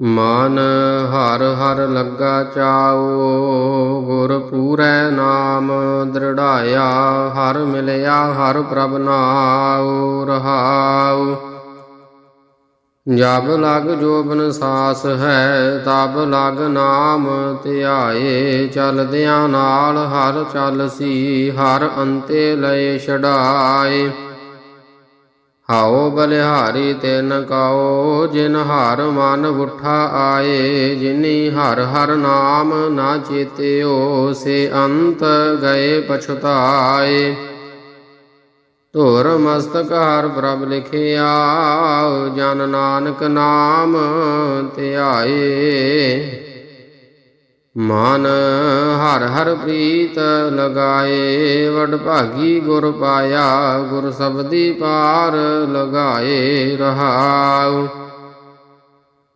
ਮਨ ਹਰ ਹਰ ਲੱਗਾ ਚਾਉ, ਗੁਰ ਪੂਰੈ ਨਾਮ ਦ੍ਰਿੜਾਇਆ, ਹਰ ਮਿਲਿਆ ਹਰ ਪ੍ਰਭ ਨਾਉ, ਰਹਾਉ। ਜਬ ਲਗ ਜੋਬਨ ਸਾਸ ਹੈ, ਤਬ ਲਗ ਨਾਮ ਧਿਆਏ, ਚਲਦਿਆਂ ਨਾਲ ਹਰ ਚਲਸੀ ਹਰ ਅੰਤੇ ਲਏ ਛਡਾਏ। ਹਾਉ ਬਲਿਹਾਰੀ ਤਿਨ ਕਾਓ ਜਿਨ ਹਰ ਮਨ ਉਠਾ ਆਏ, ਜਿਨੀ ਹਰ ਹਰ ਨਾਮ ਨਾ ਚੇਤਿਓ, ਸੇ ਅੰਤ ਗਏ ਪਛਤਾਏ। ਧੁਰ ਮਸਤਕ ਹਰ ਪ੍ਰਭ ਲਿਖਿਆ, ਜਨ ਨਾਨਕ ਨਾਮ ਧਿਆਏ। ਮਨ ਹਰ ਹਰ ਪ੍ਰੀਤ ਲਗਾਏ, ਵਡ ਭਾਗੀ ਗੁਰ ਪਾਇਆ, ਗੁਰ ਸਬਦੀ ਪਾਰ ਲਗਾਏ ਰਹਾਉ।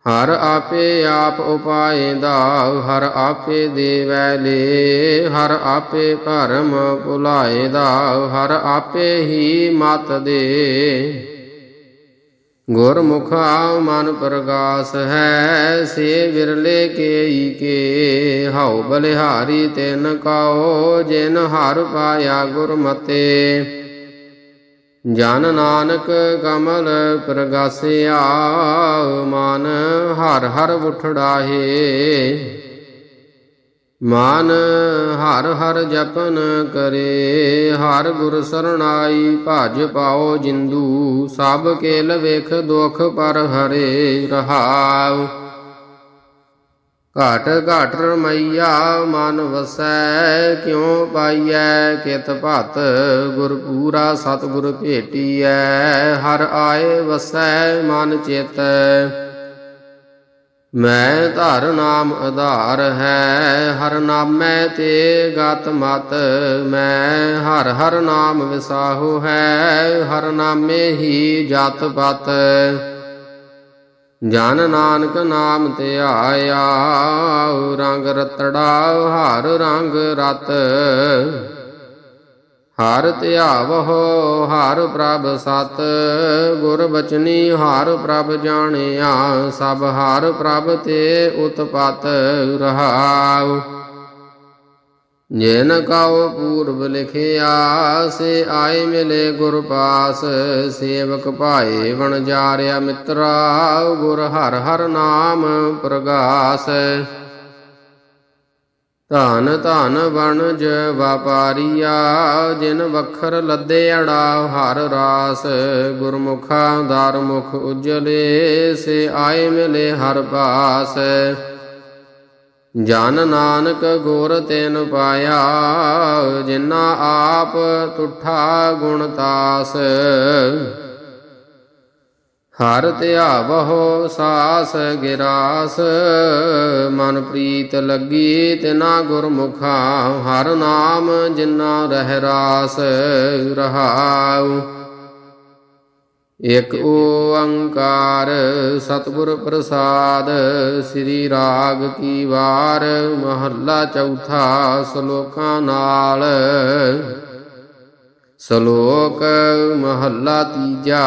ਹਰ ਆਪੇ ਆਪ ਉਪਾਏ ਦਾ ਹਰ ਆਪੇ ਦੇਵੈ ਲੇ, ਹਰ ਆਪੇ ਭਰਮ ਭੁਲਾਏ ਦਾ ਹਰ ਆਪੇ ਹੀ ਮਤ ਦੇ। ਗੁਰਮੁਖਾ ਮਨ ਪ੍ਰਗਾਸ ਹੈ, ਸੇ ਵਿਰਲੇ ਕੇਈ ਕੇ। ਹਉ ਬਲਿਹਾਰੀ ਤਿਨ ਕਾਓ ਜਿਨ ਹਰ ਪਾਇਆ ਗੁਰਮਤੇ। ਜਨ ਨਾਨਕ ਕਮਲ ਪ੍ਰਗਾਸਿਆ, ਮਨ ਹਰ ਹਰ ਉਠੜਾਹੇ। ਮਨ ਹਰ ਹਰ ਜਪਨ ਕਰੇ, ਹਰ ਗੁਰ ਸਰਣਾਈ ਭਜ ਪਾਓ ਜਿੰਦੂ, ਸਭ ਕੇਲ ਵੇਖ ਦੁਖ ਪਰ ਹਰੇ ਰਹਾਉ। ਘਟ ਘਟ ਰਮਈਆ ਮਨ ਵਸੈ, ਕਿਉ ਪਾਈਐ ਕਿਤ ਭਤ, ਗੁਰ ਪੂਰਾ ਸਤਿਗੁਰ ਭੇਟੀਐ, ਹਰ ਆਏ ਵਸੈ ਮਨ ਚੇਤੈ। ਮੈਂ ਧਰ ਨਾਮ ਆਧਾਰ ਹੈ, ਹਰ ਨਾਮੈ ਤੇ ਗਤ ਮਤ। ਮੈਂ ਹਰ ਹਰ ਨਾਮ ਵਿਸਾਹੋ ਹੈ, ਹਰ ਨਾਮੇ ਹੀ ਜਤ ਪਤ। ਜਨ ਨਾਨਕ ਨਾਮ ਤੇ ਆਇਆ, ਰੰਗ ਰਤੜਾ, ਹਰ ਰੰਗ ਰਤ। ਹਰ ਧਿਆਵਹੁ ਹਰ ਪ੍ਰਭ ਸਤ। ਗੁਰ ਬਚਨੀ, ਹਰ ਪ੍ਰਭ ਜਾਣਿਆ। ਸਭ ਹਰ ਪ੍ਰਭ ਤੇ ਉਤਪਤ ਰਹਾਉ। ਜਿਨ ਕਉ ਪੂਰਬ ਲਿਖਿਆ, ਸੇ ਆਏ ਮਿਲੇ ਗੁਰ ਪਾਸ। ਸੇਵਕ ਭਾਏ ਵਣ ਜਾਰਿਆ ਮਿੱਤਰਾ, ਗੁਰ ਹਰ ਹਰ ਨਾਮ ਪ੍ਰਗਾਸ। ਧਨ ਧਨ ਵਣਜ ਵਪਾਰੀਆ, ਜਿਨ ਵਖਰ ਲੱਦੇ ਅੜਾ ਹਰ ਰਾਸ ਗੁਰਮੁਖਾ ਦਰ ਮੁਖ ਉਜਲੇ, ਸੇ ਆਏ ਮਿਲੇ ਹਰ ਪਾਸ। ਜਨ ਨਾਨਕ ਗੁਰ ਤੈਨ ਪਾਇਆ ਜਿਨਾ ਆਪ ਤੁਠਾ ਗੁਣ ਤਾਸ। ਹਰ ਧਿਆਵਹੁ ਸਾਸ ਗਿਰਾਸ, ਮਨ ਪ੍ਰੀਤ ਲੱਗੀ ਤਿਨਾ ਗੁਰਮੁਖਾ, ਹਰ ਨਾਮ ਜਿਨਾ ਰਹਿ ਰਾਸ ਰਹਾਉ। ਇਕ ਓੰਕਾਰ ਸਤਿਗੁਰ ਪ੍ਰਸਾਦ, ਸ੍ਰੀ ਰਾਗ ਕੀ ਵਾਰ, ਮਹੱਲਾ ਚੌਥਾ ਸ਼ਲੋਕਾਂ ਨਾਲ। ਸ਼ਲੋਕ ਮਹੱਲਾ ਤੀਜਾ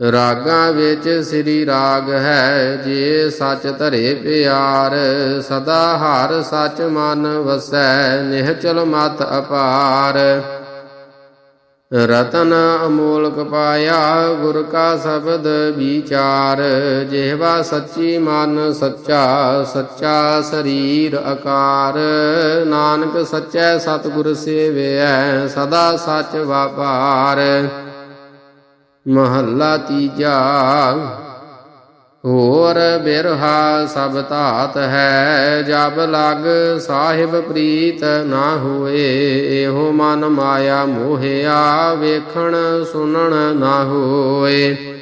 ਰਾਗਾਂ ਵਿੱਚ ਸ੍ਰੀ ਰਾਗ ਹੈ, ਜੇ ਸੱਚ ਧਰੇ ਪਿਆਰ, ਸਦਾ ਹਰ ਸੱਚ ਮਨ ਵਸੈ ਨਿਹਚਲ ਮਤ ਅਪਾਰ। ਰਤਨ ਅਮੋਲਕ ਪਾਇਆ, ਗੁਰ ਕਾ ਸ਼ਬਦ ਵਿਚਾਰ, ਜਿਹਵਾ ਸੱਚੀ ਮਨ ਸੱਚਾ ਸੱਚਾ ਸਰੀਰ ਆਕਾਰ ਨਾਨਕ ਸੱਚੈ ਸਤਿਗੁਰ ਸੇਵਿਐ, ਸਦਾ ਸੱਚ ਵਾਪਾਰ। ਮਹੱਲਾ ਤੀਜਾ, ਹੋਰ ਬਿਰਹਾ ਸਭ ਧਾਤ ਹੈ, ਜਬ ਲਗ ਸਾਹਿਬ ਪ੍ਰੀਤ ਨਾ ਹੋਏ, ਇਹੋ ਮਨ ਮਾਇਆ ਮੋਹਿਆ ਵੇਖਣ ਸੁਣਨ ਨਾ ਹੋਏ।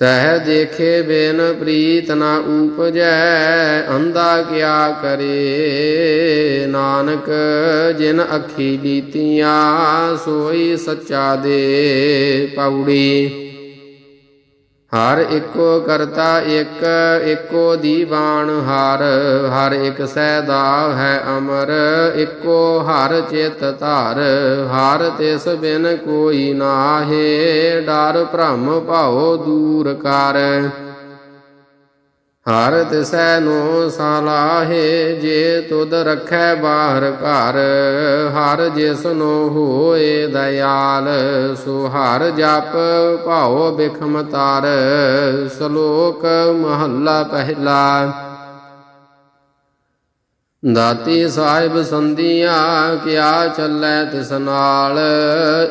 ਸਹਿ ਦੇਖੇ ਬਿਨ ਪ੍ਰੀਤ ਨਾ ਉਪਜੈ, ਅੰਧਾ ਕਿਆ ਕਰੇ? ਨਾਨਕ, ਜਿਨ ਅੱਖੀ ਲੀਤੀਆਂ ਸੋਈ ਸੱਚਾ ਦੇ ਪੌੜੀ। ਹਰ ਇੱਕੋ ਕਰਤਾ ਇੱਕ, ਇੱਕੋ ਦੀਵਾਨ ਹਰ। ਹਰ ਇੱਕ ਸੈਦਾ ਹੈ ਅਮਰ, ਇੱਕੋ ਹਰ ਚਿਤ ਧਾਰ। ਹਰ ਤਿਸ ਬਿਨ ਕੋਈ ਨਾਹੇ, ਡਰ ਭ੍ਰਮ ਭਾਉ ਦੂਰ ਕਰ। ਹਰ ਤਿਸੈ ਨੋ ਸਲਾਹੇ, ਜੇ ਤੁਧ ਰਖੈ ਬਾਹਰ ਘਰ, ਹਰ ਜਿਸ ਨੂੰ ਹੋਏ ਦਇਆਲ, ਸੋ ਹਰ ਜਪ ਭਾਉ ਬਿਖਮ ਤਾਰ, ਸ਼ਲੋਕ ਮਹੱਲਾ ਪਹਿਲਾ। ਦਾਤੀ ਸਾਹਿਬ ਸੰਧੀਆਂ ਕਿਆ ਚੱਲੈ ਤਿਸ ਨਾਲ?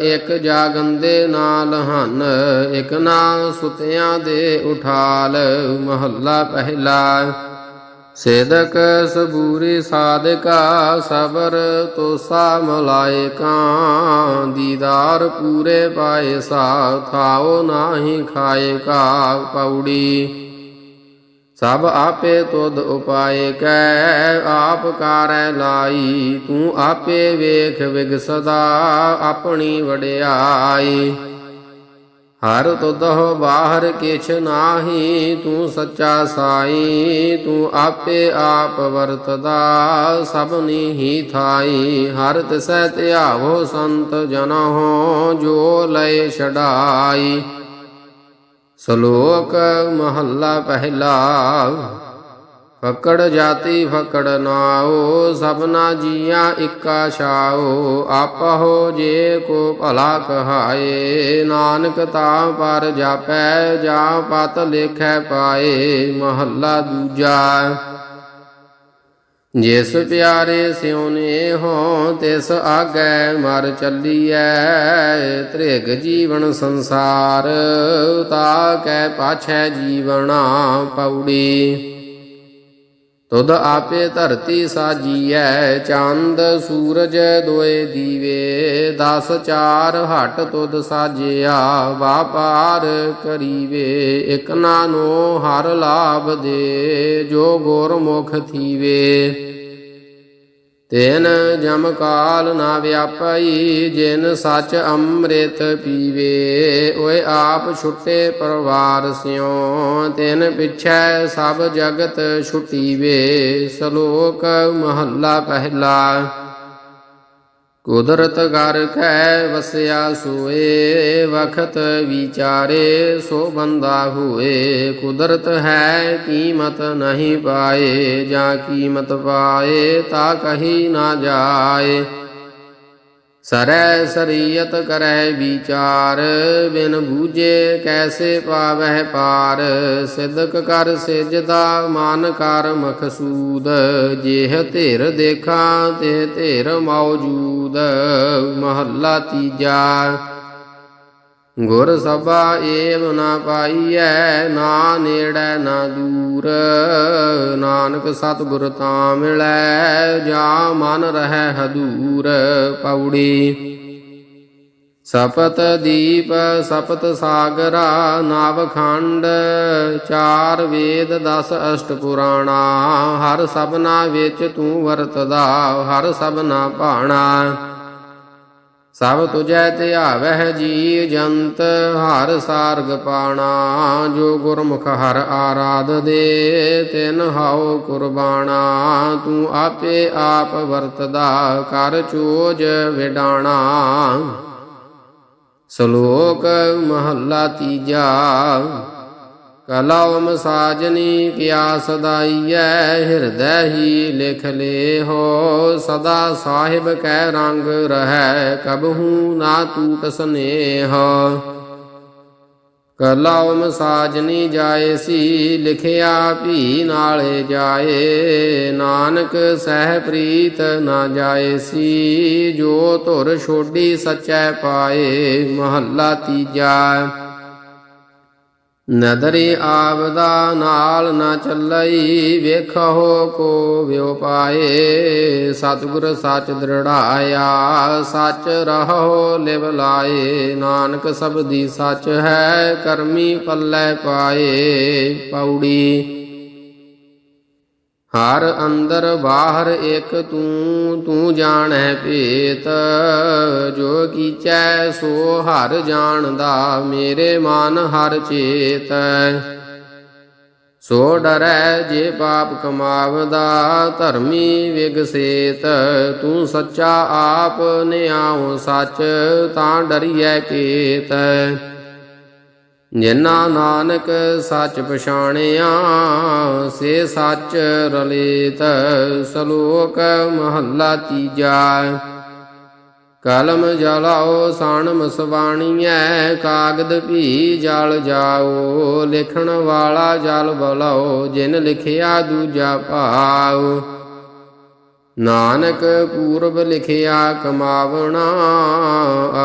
ਇੱਕ ਜਾਗੰਦੇ ਨਾਲ ਹਨ, ਇੱਕ ਨਾ ਸੁਤਿਆਂ ਦੇ ਉਠਾਲ। ਮਹੱਲਾ ਪਹਿਲਾ, ਸੇਦਕ ਸਬੂਰੀ ਸਾਧਕਾ ਸਬਰ ਤੋਸਾ ਮਲਾਇਕਾਂ ਦੀਦਾਰ ਪੂਰੇ ਪਾਏ ਸਾ ਥਾਓ ਨਾਹੀ ਖਾਏ ਕਾ ਪੌੜੀ। ਸਭ ਆਪੇ ਤੁਧ ਉਪਾਏ ਕੈ, ਆਪ ਕਾਰੈ ਲਾਈ। ਤੂੰ ਆਪੇ ਵੇਖ ਵਿਗਸਦਾ ਆਪਣੀ ਵਡਿਆਈ। ਹਰ ਤੁਧੋ ਬਾਹਰ ਕਿਛ ਨਾਹੀ, ਤੂੰ ਸੱਚਾ ਸਾਈ। ਤੂੰ ਆਪੇ ਆਪ ਵਰਤਦਾ ਸਭਨੀ ਹੀ ਥਾਈ। ਹਰ ਤਿਸੈ ਧਿਆਵੋ ਸੰਤ ਜਨਹੁ, ਜੋ ਲੈ ਛਡਾਈ। ਸ਼ਲੋਕ ਮਹੱਲਾ ਪਹਿਲਾ, ਫਕੜ ਜਾਤੀ ਫਕੜ ਨਾਓ ਸਭਨਾ ਜੀਆਂ ਇੱਕਾ ਛਾਓ ਆਪਹੁ ਜੇ ਕੋ ਭਲਾ ਕਹਾਏ, ਨਾਨਕ ਤਾਂ ਪਰ ਜਾਪੈ, ਜਾਂ ਪਤ ਲੇਖੈ ਪਾਏ, ਮਹੱਲਾ ਦੂਜਾ। ਜਿਸ ਪਿਆਰੇ ਸਿਉਨੇ ਹੋ, ਤਿਸ ਆਗੈ ਮਰ ਚੱਲੀਐ। ਤ੍ਰਿਗ ਜੀਵਨ ਸੰਸਾਰ, ਤਾ ਕੈ ਪਾਛੈ ਜੀਵਣਾ ਪੌੜੀ ਤੁਧ ਆਪੇ ਧਰਤੀ ਸਾਜੀਐ, ਚੰਦ ਸੂਰਜ ਦੋਏ ਦੀਵੇ, ਦਸ ਚਾਰ ਹਟ ਤੁਧ ਸਾਜਿਆ, ਵਾਪਾਰ ਕਰੀਵੇ, ਇਕ ਨਾਨੋ ਹਰ ਲਾਭ ਦੇ, ਜੋ ਗੁਰਮੁਖ ਥੀਵੇ। ਤੈਨ ਜਮ ਕਾਲ ਨਾ ਵਿਆਪਈ, ਜਿਨ ਸਚ ਅੰਮ੍ਰਿਤ ਪੀਵੇ, ਓਏ ਆਪ ਛੁੱਟੇ ਪਰਵਾਰ ਸਿਓ ਤਿਨ ਪਿਛੈ ਸਭ ਜਗਤ ਛੁਟੀਵੇ, ਸ਼ਲੋਕ ਮਹੱਲਾ ਪਹਿਲਾ। ਕੁਦਰਤ ਘਰ ਕੈ ਵਸਿਆ ਸੋਏ, ਵਖਤ ਵਿਚਾਰੇ ਸੋ ਬੰਦਾ ਹੋਏ। ਕੁਦਰਤ ਹੈ ਕੀਮਤ ਨਹੀਂ ਪਾਏ, ਜਾਂ ਕੀਮਤ ਪਾਏ ਤਾ ਕਹੀ ਨਾ ਜਾਏ। ਸਰੈ ਸਰੀਅਤ ਕਰੈ ਵਿਚਾਰ, ਬਿਨ ਬੂਝੇ ਕੈਸੇ ਪਾਵਹਿ ਪਾਰ। ਸਿਦਕ ਕਰ ਸਿਜਦਾ ਮਨ ਕਰ ਮਖਸੂਦ, ਜੇਹ ਧਿਰ ਦੇਖਾਂ ਤੇ ਧਿਰ ਮੌਜੂਦ। ਮਹੱਲਾ ਤੀਜਾ ਗੁਰ ਸਭਾ ਏਵ ਨਾ ਪਾਈਐ, ਨਾ ਨੇੜੈ ਨਾ ਦੂਰ। ਨਾਨਕ ਸਤਿਗੁਰ ਤਾਂ ਮਿਲੈ, ਜਾ ਮਨ ਰਹਿ ਹਦੂਰ। ਪੌੜੀ ਸਪਤ ਦੀਪ, ਸਪਤ ਸਾਗਰਾ ਨਵਖੰਡ ਚਾਰ ਵੇਦ, ਦਸ ਅਸ਼ਟ ਪੁਰਾਣਾ। ਹਰ ਸਭਨਾ ਵਿੱਚ ਤੂੰ ਵਰਤਦਾ, ਹਰ ਸਭਨਾ ਭਾਣਾ। ਸਭ ਤੁਜੈ ਧਿਆਵਹਿ ਜੀ ਜੰਤ, ਹਰ ਸਾਰਗ ਪਾਣਾ, ਜੋ ਗੁਰਮੁਖ ਹਰ ਆਰਾਧ ਦੇ, ਤਿਨ ਹਾਉ ਕੁਰਬਾਣਾ, ਤੂੰ ਆਪੇ ਆਪ ਵਰਤਦਾ, ਕਰ ਚੋਜ ਵਿਡਾਣਾ। ਸ਼ਲੋਕ ਮਹੱਲਾ ਤੀਜਾ। ਕਲਵਮ ਸਾਜਨੀ ਕਿਆ ਸਦਾਈਐ ਹਿਰਦੈ ਹੀ ਲਿਖ ਲੇਹੋ। ਸਦਾ ਸਾਹਿਬ ਕੈ ਰੰਗ ਰਹੈ, ਕਬਹੂ ਨਾ ਟੂਟ ਸਨੇਹ। ਕਲਵਮ ਸਾਜਨੀ ਜਾਏ ਸੀ, ਲਿਖਿਆ ਭੀ ਨਾਲੇ ਜਾਏ। ਨਾਨਕ ਸਹਿ ਪ੍ਰੀਤ ਨਾ ਜਾਏ ਸੀ, ਜੋ ਧੁਰ ਛੋਡੀ ਸਚੈ ਪਾਏ, ਮਹੱਲਾ ਤੀਜਾ। ਨਦਰੀ ਆਵਦਾ ਨਾਲ ਨਾ ਚੱਲਈ ਵੇਖੋ ਕੋ ਵਿਉ ਸਤਿਗੁਰ ਸੱਚ ਦ੍ਰਿੜਾਇਆ, ਸੱਚ ਰਹੋ ਲਿਵ ਲਾਏ। ਨਾਨਕ ਸਬਦੀ ਸੱਚ ਹੈ, ਕਰਮੀ ਪੱਲੇ ਪਾਏ। ਪੌੜੀ ਹਰ ਅੰਦਰ ਬਾਹਰ ਇੱਕ ਤੂੰ ਤੂੰ ਜਾਣੈ ਭੇਤ। ਜੋ ਕੀਚੈ, ਸੋ ਹਰ ਜਾਣਦਾ, ਮੇਰੇ ਮਨ ਹਰ ਚੇਤ। ਸੋ ਡਰੈ ਜੇ ਪਾਪ ਕਮਾਵਦਾ, ਧਰਮੀ ਵਿਗਸੇਤ ਤੂੰ ਸੱਚਾ ਆਪ ਨਿਆਉ ਸੱਚ, ਤਾਂ ਡਰੀਐ ਕੇਤ। ਜਿਨਾ ਨਾਨਕ ਸੱਚ ਪਛਾਣਿਆ, ਸੇ ਸੱਚ ਰਲੇਤ। ਸ਼ਲੋਕ ਮਹੱਲਾ ਤੀਜਾ। ਕਲਮ ਜਲਾਓ ਸਾਣ ਮਸਵਾਣੀਐ ਕਾਗਦ ਭੀ ਜਲ ਜਾਓ, ਲਿਖਣ ਵਾਲਾ ਜਲ ਬਲਾਓ, ਜਿਨ ਲਿਖਿਆ ਦੂਜਾ ਭਾਉ। ਨਾਨਕ ਪੂਰਬ ਲਿਖਿਆ ਕਮਾਵਣਾ,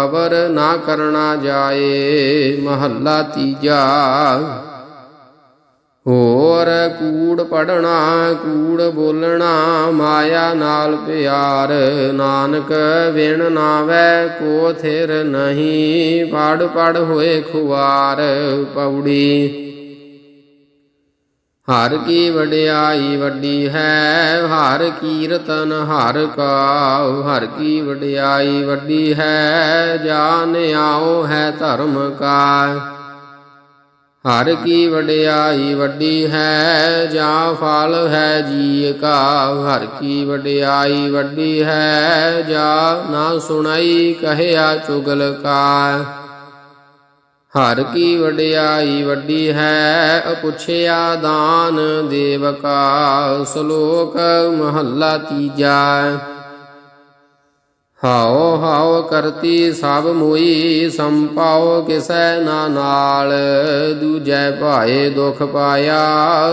ਅਵਰ ਨਾ ਕਰਨਾ ਜਾਏ, ਮਹੱਲਾ ਤੀਜਾ। ਹੋਰ ਕੂੜ ਪੜਨਾ ਕੂੜ ਬੋਲਣਾ, ਮਾਇਆ ਨਾਲ ਪਿਆਰ। ਨਾਨਕ ਵਿਣ ਨਾਵੈ, ਕੋ ਥਿਰ ਨਹੀਂ, ਪੜ ਪੜ ਹੋਏ ਖੁਆਰ ਪੌੜੀ। ਹਰ ਕੀ ਵਡਿਆਈ ਵੱਡੀ ਹੈ, ਹਰ ਕੀਰਤਨ ਹਰ ਕਾ ਹਰ ਕੀ ਵਡਿਆਈ ਵੱਡੀ ਹੈ ਜਾਨ ਆਓ ਹੈ ਧਰਮ ਕਾ ਹਰ ਕੀ ਵਡਿਆਈ ਵੱਡੀ ਹੈ, ਜਾਂ ਫਲ ਹੈ ਜੀ ਕਾ, ਹਰ ਕੀ ਵਡਿਆਈ ਵੱਡੀ ਹੈ, ਜਾਂ ਨਾ ਸੁਣਾਈ ਕਹਿਆ ਚੁਗਲ ਕਾ। ਹਰ ਕੀ ਵਡਿਆਈ ਵੱਡੀ ਹੈ, ਅਪੁੱਛਿਆ ਦਾਨ ਦੇਵ ਕਾ, ਸ਼ਲੋਕ ਮਹੱਲਾ ਤੀਜਾ। ਹਾਉ ਹਾਉ ਕਰਤੀ ਸਭ ਮੋਈ ਸੰਪਾਉ ਕਿਸੈ ਨਾ ਨਾਲ। ਦੂਜੈ ਭਾਏ ਦੁਖ ਪਾਇਆ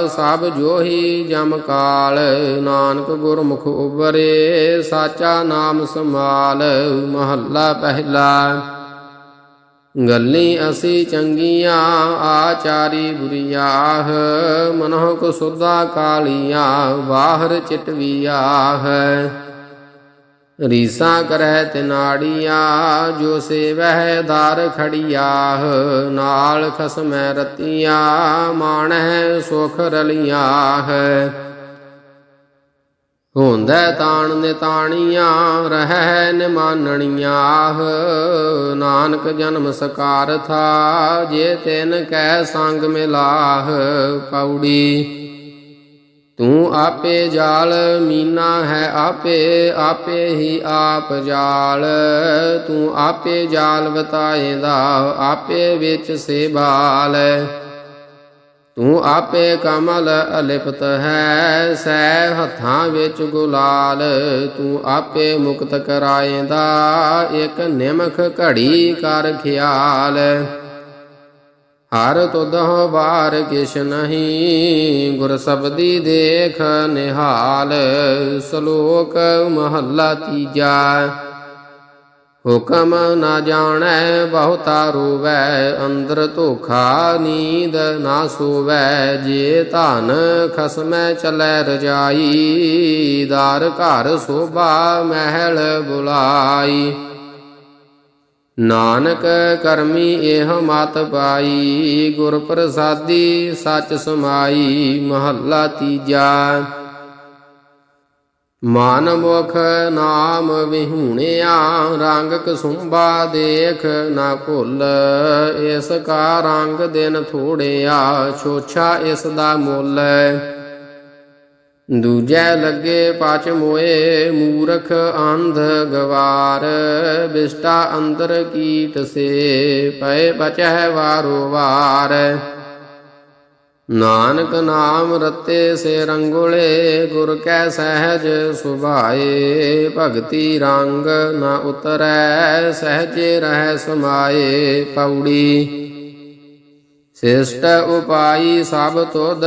ਸਭ ਜੋਹੀ ਜਮ ਕਾਲ। ਨਾਨਕ ਗੁਰਮੁਖ ਉਬਰੇ ਸਾਚਾ ਨਾਮ ਸਮਾਲ ਮਹੱਲਾ ਪਹਿਲਾ। ਗੱਲੀ ਅਸੀਂ ਚੰਗੀਆਂ, ਆਚਾਰੀ ਬੁਰੀਆਹ। ਮਨਹੁ ਕੋ ਸੁਦਾ ਕਾਲੀਆਂ ਬਾਹਰ ਚਿਟਵੀਆਹ। ਰੀਸਾਂ ਕਰੈ ਤਿਨਾੜੀਆਂ, ਜੋ ਸੇਵਹਿ ਦਾਰ ਖੜੀਆਹ ਨਾਲ ਖਸਮੈ ਰਤੀਆਂ, ਮਾਣਹਿ ਸੁਖ ਰਲੀਆਹ। ਹੁੰਦੈ ਤਾਣ ਨਿਤਾਣੀਆਂ, ਰਹਿ ਨਿਮਾਨਣੀਆਂ ਨਾਨਕ ਜਨਮ ਸਕਾਰ ਥਾ, ਜੇ ਤਿਨ ਕੈ ਸੰਗ ਮਿਲਾਹ। ਪੌੜੀ ਤੂੰ ਆਪੇ ਜਾਲ, ਮੀਨਾ ਹੈ ਆਪੇ ਆਪੇ ਹੀ ਆਪ ਜਾਲ। ਤੂੰ ਆਪੇ ਜਾਲ ਵਤਾਏਂਦਾ, ਆਪੇ ਵਿੱਚ ਸੇਬਾਲ ਤੂੰ ਆਪੇ ਕਮਲ ਅਲਿਪਤ ਹੈ, ਸੈ ਹੱਥਾਂ ਵਿੱਚ ਗੁਲਾਲ। ਤੂੰ ਆਪੇ ਮੁਕਤ ਕਰਾਏਂਦਾ, ਇੱਕ ਨਿਮਖ ਘੜੀ ਕਰ ਖਿਆਲ। ਹਰ ਤੁਧੋ ਵਾਰ ਕਿਛ ਨਹੀਂ, ਗੁਰ ਸਬਦੀ ਦੇਖ ਨਿਹਾਲ, ਸ਼ਲੋਕ ਮਹੱਲਾ ਤੀਜਾ। ਹੁਕਮ ਨਾ ਜਾਣੈ, ਬਹੁਤਾ ਰੋਵੈ, ਅੰਦਰ ਧੋਖਾ ਨੀਂਦ ਨਾ ਸੋਵੈ, ਜੇ ਧਨ ਖਸਮੈ ਚਲੈ ਰਜਾਈ, ਦਾਰ ਘਰ ਸੋਭਾ ਮਹਿਲ ਬੁਲਾਈ। ਨਾਨਕ ਕਰਮੀ ਇਹ ਮਤ ਪਾਈ ਗੁਰ ਪ੍ਰਸਾਦੀ ਸਚ ਸਮਾਈ, ਮਹੱਲਾ ਤੀਜਾ। ਮਨ ਮੁਖ ਨਾਮ ਵਿਹੂਣਿਆ ਰੰਗ ਕਸੁੰਬਾ ਦੇਖ ਨਾ ਭੁੱਲ। ਇਸ ਕਾ ਰੰਗ ਦਿਨ ਥੋੜਿਆ, ਛੋਛਾ ਇਸ ਦਾ ਮੁੱਲ। ਦੂਜੈ ਲੱਗੇ ਪਚ ਮੋਏ, ਮੂਰਖ ਅੰਧ ਗਵਾਰ, ਬਿਸਟਾ ਅੰਦਰ ਕੀਟ ਸੇ ਪਏ ਬਚਹਿ ਵਾਰੋ ਵਾਰ। ਨਾਨਕ ਨਾਮ ਰਤੇ ਸੇ ਰੰਗੋਲੇ, ਗੁਰ ਕੈ ਸਹਿਜ ਸੁਭਾਏ, ਭਗਤੀ ਰੰਗ ਨ ਉਤਰੈ, ਸਹਜੇ ਰਹਿ ਸਮਾਏ ਪੌੜੀ ਸਿਸ਼ਟ ਉਪਾਈ ਸਭ ਤੁਧ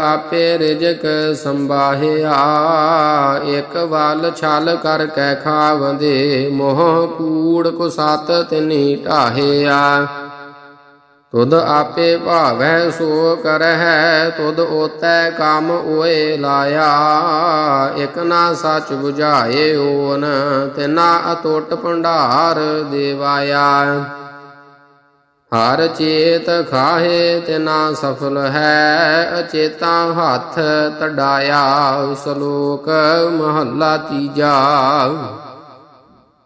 ਆਪੇ ਰਿਜਕ ਸੰਬਾਹਿਆ ਇੱਕ ਵੱਲ ਛਲ ਕਰ ਕੈ ਖਾਵੰਦੇ, ਮੋਹ ਕੂੜ ਕੁਸਤ ਤਿਨੀ ਢਾਹਿਆ। ਤੁਧ ਆਪੇ ਭਾਵੈ ਸੋ ਕਰਹਿ, ਤੁਧ ਓਤੈ ਕੰਮ ਓਏ ਲਾਇਆ। ਇਕ ਨਾ ਸੱਚ 부ਝਾਏ ਓਨ, ਤਿਨਾ ਅਟੁੱਟ ਭੰਡਾਰ ਦੇਵਾਇਆ। ਹਰ ਚੇਤ ਖਾਹੇ ਤਿਨਾ ਸਫਲ ਹੈ, ਅਚੇਤਾ ਹੱਥ ਤਡਾਇਆ ਸ਼ਲੋਕ ਮਹੱਲਾ ਤੀਜਾ।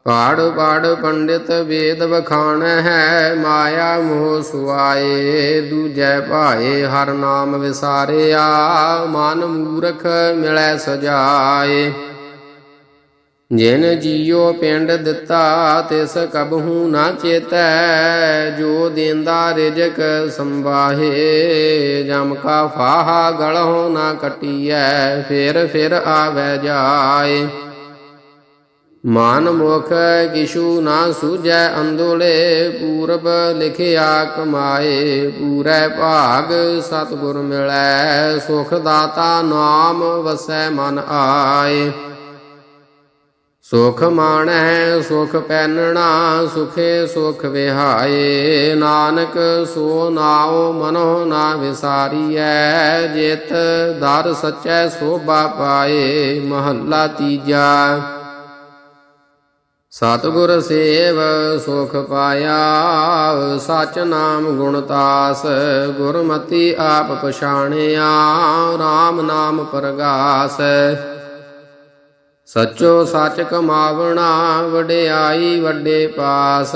ਪਾੜ ਪਾੜ ਪੰਡਿਤ ਵੇਦ ਵਖਾਣ ਹੈ, ਮਾਇਆ ਮੋਹ ਸੁਆਏ, ਦੂਜੈ ਭਾਏ ਹਰ ਨਾਮ ਵਿਸਾਰਿਆ, ਮਨ ਮੂਰਖ ਮਿਲੈ ਸਜਾਏ। ਜਿਨ ਜੀਉ ਪਿੰਡ ਦਿੱਤਾ, ਤਿਸ ਕਬਹੂ ਨਾ ਚੇਤੈ। ਜੋ ਦੇਂਦਾ ਰਿਜਕ ਸੰਵਾਹੇ, ਜਮ ਕਾ ਫਾਹਾ ਗਲਹੁ ਨਾ ਕਟੀਐ, ਫਿਰ ਫਿਰ ਆਵੈ ਜਾਏ। ਮਾਨ ਮੁਖ ਕਿਛੂ ਨਾ ਸੂਝੈ ਅੰਦੋਲੇ, ਪੂਰਬ ਲਿਖਿਆ ਕਮਾਏ, ਪੂਰੈ ਭਾਗ ਸਤਿਗੁਰ ਮਿਲੈ, ਸੁਖ ਦਾਤਾ ਨਾਮ ਵਸੈ ਮਨ ਆਏ। ਸੁਖ ਮਾਣੈ, ਸੁਖ ਪੈਨਣਾ, ਸੁਖੇ ਸੁਖ ਵਿਹਾਏ। ਨਾਨਕ, ਸੋ ਨਾਉ ਮਨੋ ਨਾ ਵਿਸਾਰੀਐ, ਜਿਤ ਦਰ ਸਚੈ ਸੋਭਾ ਪਾਏ, ਮਹੱਲਾ ਤੀਜਾ। ਸਤਿਗੁਰ ਸੇਵ, ਸੁਖ ਪਾਇਆ, ਸਚ ਨਾਮ ਗੁਣਤਾਸ ਗੁਰਮਤੀ ਆਪ ਪਛਾਣਿਆ RAM ਨਾਮ ਪਰਗਾਸ। ਸਚੋ ਸਚ ਕਮਾਵਣਾ ਵਡਿਆਈ ਵੱਡੇ ਪਾਸ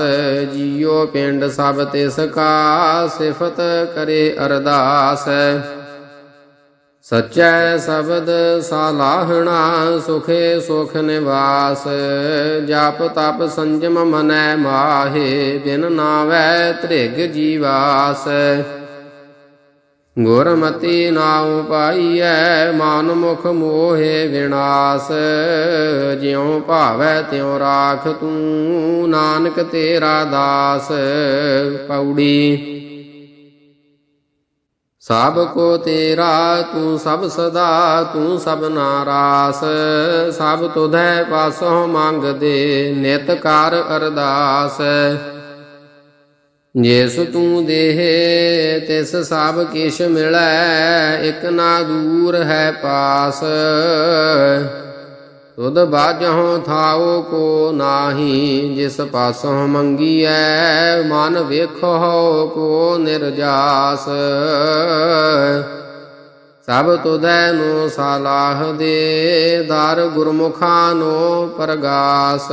ਜੀਓ ਪਿੰਡ ਸਭ ਤਿਸ ਕਾ ਸਿਫਤ ਕਰੇ ਅਰਦਾਸ। ਸਚੈ ਸ਼ਬਦ ਸਾਲਾਹਣਾ ਸੁਖੇ ਸੁਖ ਨਿਵਾਸ, ਜਪ ਤਪ ਸੰਜਮ ਮਨੈ ਮਾਹੇ, ਬਿਨ ਨਾਵੈ ਤ੍ਰਿਗ ਜੀਵਾਸ। ਗੁਰਮਤੀ ਨਾਉ ਪਾਈਐ ਮਨ ਮੁਖ ਮੋਹੇ ਵਿਨਾਸ਼। ਜਿਉ ਭਾਵੈ ਤਿਉ ਰਾਖ ਤੂੰ, ਨਾਨਕ ਤੇਰਾ ਦਾਸ। ਪੌੜੀ। ਸਭ ਕੋ ਤੇਰਾ, ਤੂੰ ਸਭ ਸਦਾ, ਤੂੰ ਸਭ ਨਾਰਾਸ। ਸਭ ਤੁਧੈ ਪਾਸੋਂ ਮੰਗਦੇ, ਨਿਤ ਕਰ ਅਰਦਾਸ। ਜਿਸ ਤੂੰ ਦੇਹ, ਤਿਸ ਸਭ ਕਿਛ ਮਿਲੈ, ਇਕ ਨਾ ਦੂਰ ਹੈ ਪਾਸ। ਤੁਧ ਬਾਝਹੁ ਥਾਉ ਕੋ ਨਾਹੀ, ਜਿਸ ਪਾਸੋਂ ਮੰਗੀਐ, ਮਨ ਵੇਖੋ ਕੋ ਨਿਰਜਾਸ। ਸਭ ਤੁਧੈ ਨੂੰ ਸਾਲਾਹ ਦੇ, ਦਰ ਗੁਰਮੁਖਾਂ ਨੂੰ ਪਰਗਾਸ।